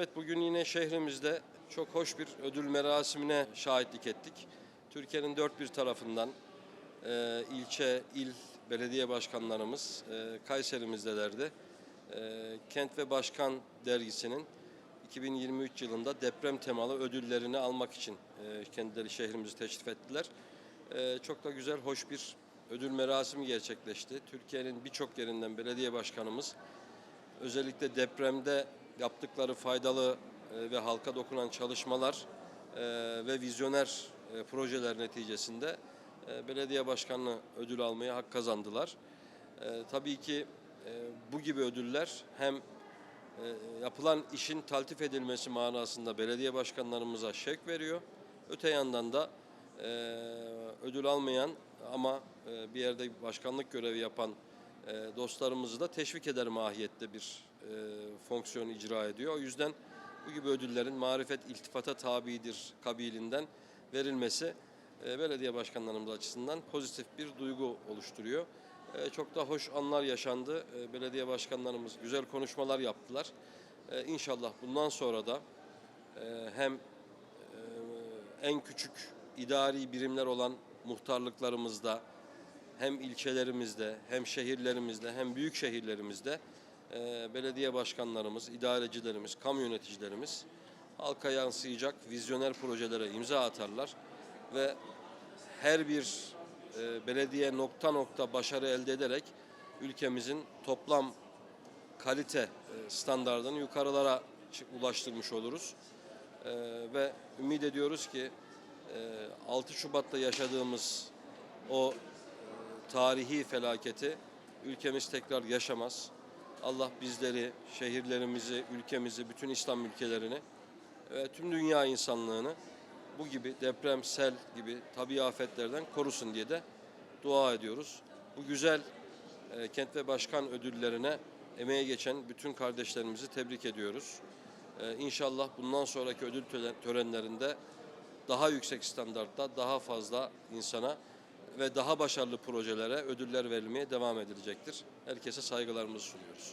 Evet bugün yine şehrimizde çok hoş bir ödül merasimine şahitlik ettik. Türkiye'nin dört bir tarafından e, ilçe, il belediye başkanlarımız e, Kayserimizdelerdi. E, Kent ve Başkan dergisinin 2023 yılında deprem temalı ödüllerini almak için e, kendileri şehrimizi teşrif ettiler. E, çok da güzel, hoş bir ödül merasimi gerçekleşti. Türkiye'nin birçok yerinden belediye başkanımız özellikle depremde yaptıkları faydalı e, ve halka dokunan çalışmalar e, ve vizyoner e, projeler neticesinde belediye başkanlığı ödül almaya hak kazandılar. Tabii ki bu gibi ödüller hem yapılan işin taltif edilmesi manasında belediye başkanlarımıza şevk veriyor. Öte yandan da ödül almayan ama bir yerde başkanlık görevi yapan dostlarımızı da teşvik eder mahiyette bir e, fonksiyon icra ediyor. O yüzden bu gibi ödüllerin marifet iltifata tabidir kabilinden verilmesi e, belediye başkanlarımız açısından pozitif bir duygu oluşturuyor. E, çok da hoş anlar yaşandı. Belediye başkanlarımız güzel konuşmalar yaptılar. İnşallah bundan sonra da hem en küçük idari birimler olan muhtarlıklarımızda hem ilçelerimizde hem şehirlerimizde hem büyük şehirlerimizde e, belediye başkanlarımız, idarecilerimiz, kamu yöneticilerimiz halka yansıyacak vizyoner projelere imza atarlar ve her bir e, belediye nokta nokta başarı elde ederek ülkemizin toplam kalite e, standartını yukarılara ulaştırmış oluruz. E, ve ümit ediyoruz ki e, 6 Şubat'ta yaşadığımız o tarihi felaketi ülkemiz tekrar yaşamaz. Allah bizleri, şehirlerimizi, ülkemizi, bütün İslam ülkelerini ve tüm dünya insanlığını bu gibi deprem, sel gibi tabi afetlerden korusun diye de dua ediyoruz. Bu güzel e, kent ve başkan ödüllerine emeğe geçen bütün kardeşlerimizi tebrik ediyoruz. E, İnşallah bundan sonraki ödül töre- törenlerinde daha yüksek standartta daha fazla insana ve daha başarılı projelere ödüller verilmeye devam edilecektir. Herkese saygılarımızı sunuyoruz.